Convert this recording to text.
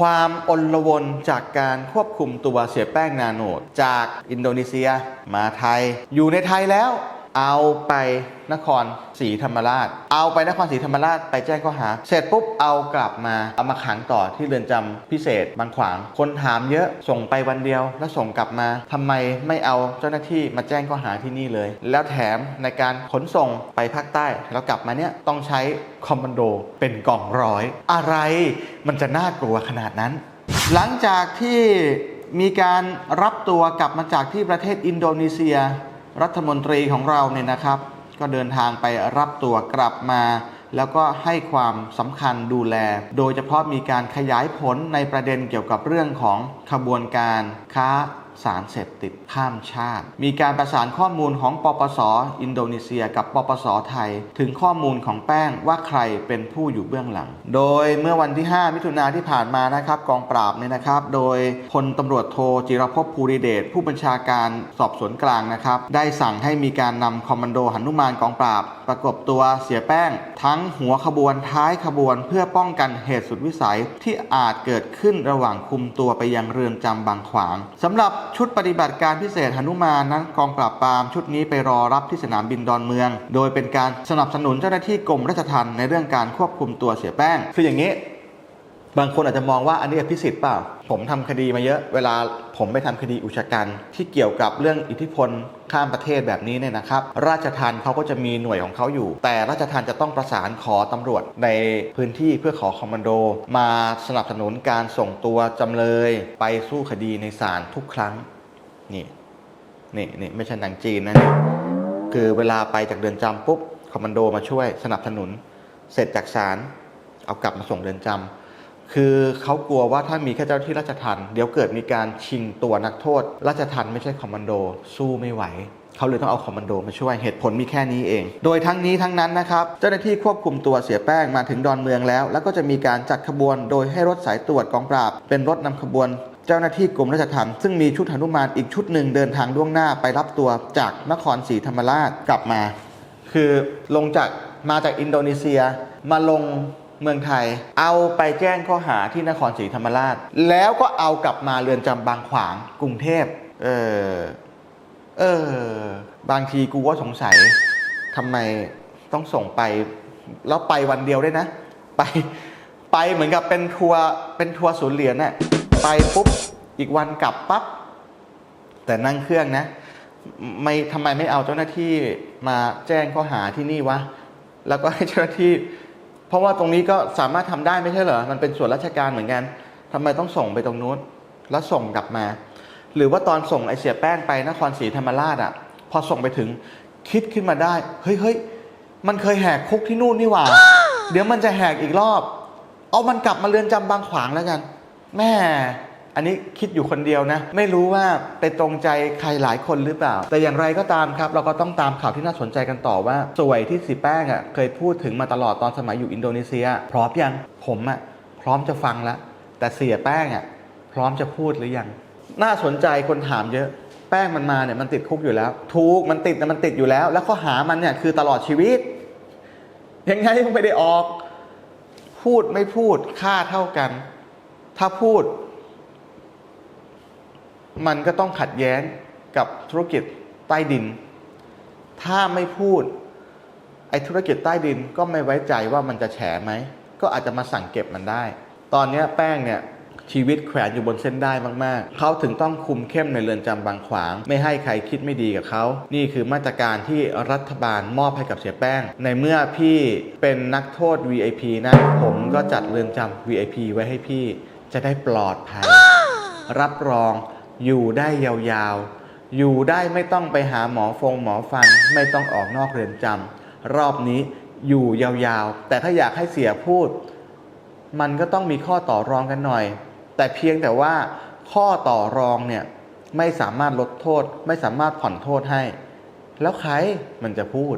ความอลวนจากการควบคุมตัวเสียแป้งนาโนดจากอินโดนีเซีย มาไทย อยู่ในไทยแล้ว เอาไปนครศรีธรรมราช เอาไปนครศรีธรรมราชไปแจ้งข้อหา เสร็จปุ๊บเอากลับมา เอามาขังต่อที่เรือนจำพิเศษบางขวาง คนถามเยอะ ส่งไปวันเดียวแล้วส่งกลับมาทำไมไม่เอาเจ้าหน้าที่มาแจ้งข้อหาที่นี่เลย แล้วแถมในการขนส่งไปภาคใต้แล้วกลับมาเนี่ยต้องใช้คอมมานโดเป็นกล่องร้อย อะไรมันจะน่ากลัวขนาดนั้น หลังจากที่มีการรับตัวกลับมาจากที่ประเทศอินโดนีเซีย รัฐมนตรีของเราเนี่ยนะครับ ก็เดินทางไปรับตัวกลับมา แล้วก็ให้ความสำคัญดูแล โดยเฉพาะมีการขยายผลในประเด็นเกี่ยวกับเรื่องของขบวนการค้า สารเสพติดข้ามชาติ มีการประสานข้อมูลของปปสอินโดนีเซียกับปปสไทย ถึงข้อมูลของแป้งว่าใครเป็นผู้อยู่เบื้องหลัง โดยเมื่อวันที่ 5 มิถุนาที่ผ่านมานะครับกองปราบเนี่ยนะครับ โดยพลตำรวจโทจิรภพภูริเดชผู้บัญชาการสอบสวนกลางนะครับ ได้สั่งให้มีการนำคอมมานโดหันุมานกองปราบ ประกบตัวเสียแป้ง ทั้งหัวขบวนท้ายขบวน เพื่อป้องกันเหตุสุดวิสัยที่อาจเกิดขึ้นระหว่างคุมตัวไปยังเรือนจำบางขวางสำหรับชุดปฏิบัติการพิเศษหนุมานนั้นกองปราบปรามชุดนี้ไปรอรับที่สนามบินดอนเมือง โดยเป็นการสนับสนุนเจ้าหน้าที่กรมราชทัณฑ์ในเรื่องการควบคุมตัวเสียแป้ง คืออย่างนี้ บางคนอาจจะมองว่าอันนี้อภิสิทธิ์เปล่า ผมทำคดีมาเยอะ เวลาผมไปทำคดีอุชะกันที่เกี่ยวกับเรื่องอิทธิพลข้ามประเทศแบบนี้เนี่ยนะครับ ราชทัณฑ์เขาก็จะมีหน่วยของเขาอยู่ แต่ราชทัณฑ์จะต้องประสานขอตำรวจในพื้นที่เพื่อขอคอมมานโด มาสนับสนุนการส่งตัวจำเลยไปสู้คดีในศาลทุกครั้ง นี่ นี่นี่ไม่ใช่หนังจีนนะนี่คือเวลาไปจากเรือนจำปุ๊บคอมมานโดมาช่วยสนับสนุน เสร็จจากศาลเอากลับมาส่งเรือนจำ คือเขากลัวว่าถ้ามีแค่เจ้าหน้าที่ราชทัณฑ์เดี๋ยวเกิดมีการชิงตัวนักโทษ ราชทัณฑ์ไม่ใช่คอมมานโดสู้ไม่ไหวเขาเลยต้องเอาคอมมานโดมาช่วยเหตุผลมีแค่นี้เอง โดยทั้งนี้ทั้งนั้นนะครับ เจ้าหน้าที่ควบคุมตัวเสียแป้งมาถึงดอนเมืองแล้ว แล้วก็จะมีการจัดขบวนโดยให้รถสายตรวจกองปราบ เป็นรถนำขบวนเจ้าหน้าที่กรมราชทัณฑ์ซึ่งมีชุดหนุมานอีกชุดหนึ่งเดินทางล่วงหน้าไปรับตัวจากนครศรีธรรมราชกลับมา คือลงจากมาจากอินโดนีเซียมาลง เมืองไทย เอาไปแจ้งข้อหาที่นครศรีธรรมราช แล้วก็เอากลับมาเรือนจำบางขวางกรุงเทพ เออ เออ บางทีกูก็สงสัยทำไมต้องส่งไป แล้วไปวันเดียวด้วยนะ ไป ไปเหมือนกับเป็นทัวร์ เป็นทัวร์ศูนย์เหรียญน่ะ ไปปุ๊บ อีกวันกลับปั๊บ แต่นั่งเครื่องนะ ไม่ทำไมไม่เอาเจ้าหน้าที่มาแจ้งข้อหาที่นี่วะ แล้วก็ให้เจ้าหน้าที่ เพราะว่าตรงนี้ก็สามารถทำได้ไม่ใช่เหรอ มันเป็นส่วนราชการเหมือนกันทำไมต้องส่งไปตรงนู้น แล้วส่งกลับมา หรือว่าตอนส่งไอเสียแป้งไปนครศรีธรรมราชอะ พอส่งไปถึงคิดขึ้นมาได้ เฮ้ยเฮ้ยมันเคยแหกคุกที่นู่นนี่หว่า เดี๋ยวมันจะแหกอีกรอบ เอามันกลับมาเรือนจำบางขวางแล้วกัน แม่ อันนี้คิดอยู่คนเดียวนะ ไม่รู้ว่าไปตรงใจใครหลายคนหรือเปล่า แต่อย่างไรก็ตามครับ เราก็ต้องตามข่าวที่น่าสนใจกันต่อว่า สวยที่สีแป้งอะเคยพูดถึงมาตลอดตอนสมัยอยู่อินโดนีเซีย พร้อมยังผมอะพร้อมจะฟังแล้วแต่เสียแป้งอะพร้อมจะพูดหรือยัง น่าสนใจคนถามเยอะ แป้งมันมาเนี่ยมันติดคุกอยู่แล้วถูกมันติดนะมันติดอยู่แล้ว แล้วข้อหามันเนี่ยคือตลอดชีวิต ยังไงก็ไม่ได้ออก พูดไม่พูดค่าเท่ากัน ถ้าพูด มันก็ต้องขัดแย้งกับธุรกิจใต้ดิน ถ้าไม่พูดไอ้ธุรกิจใต้ดินก็ไม่ไว้ใจว่ามันจะแฉไหม ก็อาจจะมาสั่งเก็บมันได้ ตอนเนี้ยแป้งเนี่ยชีวิตแขวนอยู่บนเส้นได้มาก ๆ เขาถึงต้องคุมเข้มในเรือนจำบางขวาง ไม่ให้ใครคิดไม่ดีกับเขา นี่คือมาตรการที่รัฐบาลมอบให้กับเสียแป้ง ในเมื่อพี่เป็นนักโทษ VIP นะ ผมก็จัดเรือนจำ VIP ไว้ให้พี่ จะได้ปลอดภัย รับรอง อยู่ได้ยาวๆ อยู่ได้ไม่ต้องไปหาหมอฟงหมอฟัน ไม่ต้องออกนอกเรือนจำรอบนี้อยู่ยาวๆ แต่ถ้าอยากให้เสียพูด มันก็ต้องมีข้อต่อรองกันหน่อย แต่เพียงแต่ว่าข้อต่อรองเนี่ยไม่สามารถลดโทษ ไม่สามารถผ่อนโทษให้ แล้วใครมันจะพูด